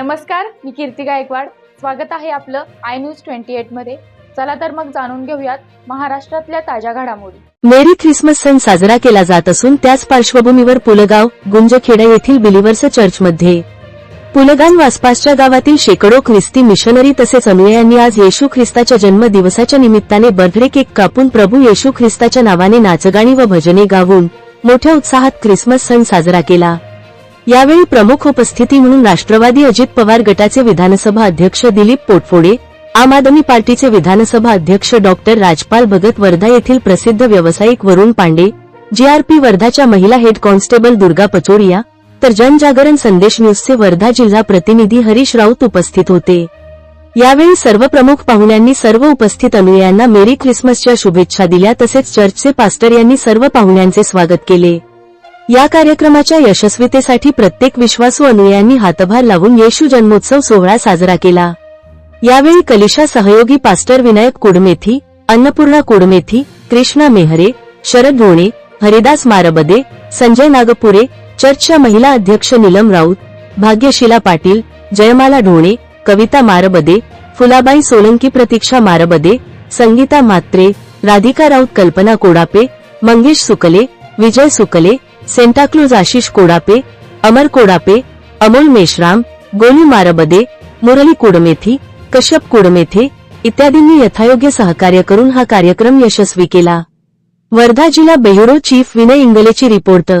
नमस्कार मी कीर्ती गायकवाड. स्वागत आहे आपलं आय न्यूज ट्वेंटी एटमध्ये. चला तर मग जाणून घेऊयात महाराष्ट्रातल्या ताज्या घडामोडी. मेरी ख्रिसमस सण साजरा केला जात असून त्याच पार्श्वभूमीवर पुलगाव गुंजखेडा येथील बिलिव्हर्स चर्चमध्ये. पुलगाव आसपासच्या गावातील शेकडो ख्रिस्ती मिशनरी तसेच अनुयायांनी आज येशू ख्रिस्ताच्या जन्मदिवसाच्या निमित्ताने बर्थडे केक कापून प्रभू येशू ख्रिस्ताच्या नावाने नाचगाणी व भजने गाऊन मोठ्या उत्साहात ख्रिसमस सण साजरा केला. यावेळी प्रमुख उपस्थिती म्हणून राष्ट्रवादी अजित पवार गटाचे विधानसभा अध्यक्ष दिलीप पोटफोडे आम आदमी पार्टीचे विधानसभा अध्यक्ष डॉक्टर राजपाल भगत वर्धा येथील प्रसिद्ध व्यावसायिक वरुण पांडे जीआरपी वर्धाच्या महिला हेड कॉन्स्टेबल दुर्गा पचोरिया तर जनजागरण संदेश न्यूजचे वर्धा जिल्हा प्रतिनिधी हरीश राऊत उपस्थित होते. यावेळी सर्व प्रमुख पाहुण्यांनी सर्व उपस्थित अनुयायांना मेरी ख्रिसमसच्या शुभेच्छा दिल्या तसेच चर्चचे पास्टर यांनी सर्व पाहुण्यांचे स्वागत केले. या कार्यक्रमाच्या यशस्वीतेसाठी प्रत्येक विश्वासू अनुयांनी हातभार लावून येशू जन्मोत्सव सोहळा साजरा केला. यावेळी कलिशा सहयोगी पास्टर विनायक कुडमेथी अन्नपूर्णा कुडमेथी कृष्णा मेहरे शरद ढोणे हरिदास मारबदे संजय नागपुरे चर्चच्या महिला अध्यक्ष नीलम राऊत भाग्यशिला पाटील जयमाला ढोणे कविता मारबदे फुलाबाई सोलंकी प्रतीक्षा मारबदे संगीता मात्रे राधिका राऊत कल्पना कोडापे मंगेश सुकले विजय सुकले सेंटाक्लूज आशिष कोडापे अमर कोडापे अमोल मेश्राम गोलू मारबदे मुरली कुडमेथी कश्यप कुडमेथे इत्यादींनी यथायोग्य सहकार्य करून हा कार्यक्रम यशस्वी केला. वर्धा जिल्हा बेहुरो चीफ विनय इंगलेची रिपोर्ट.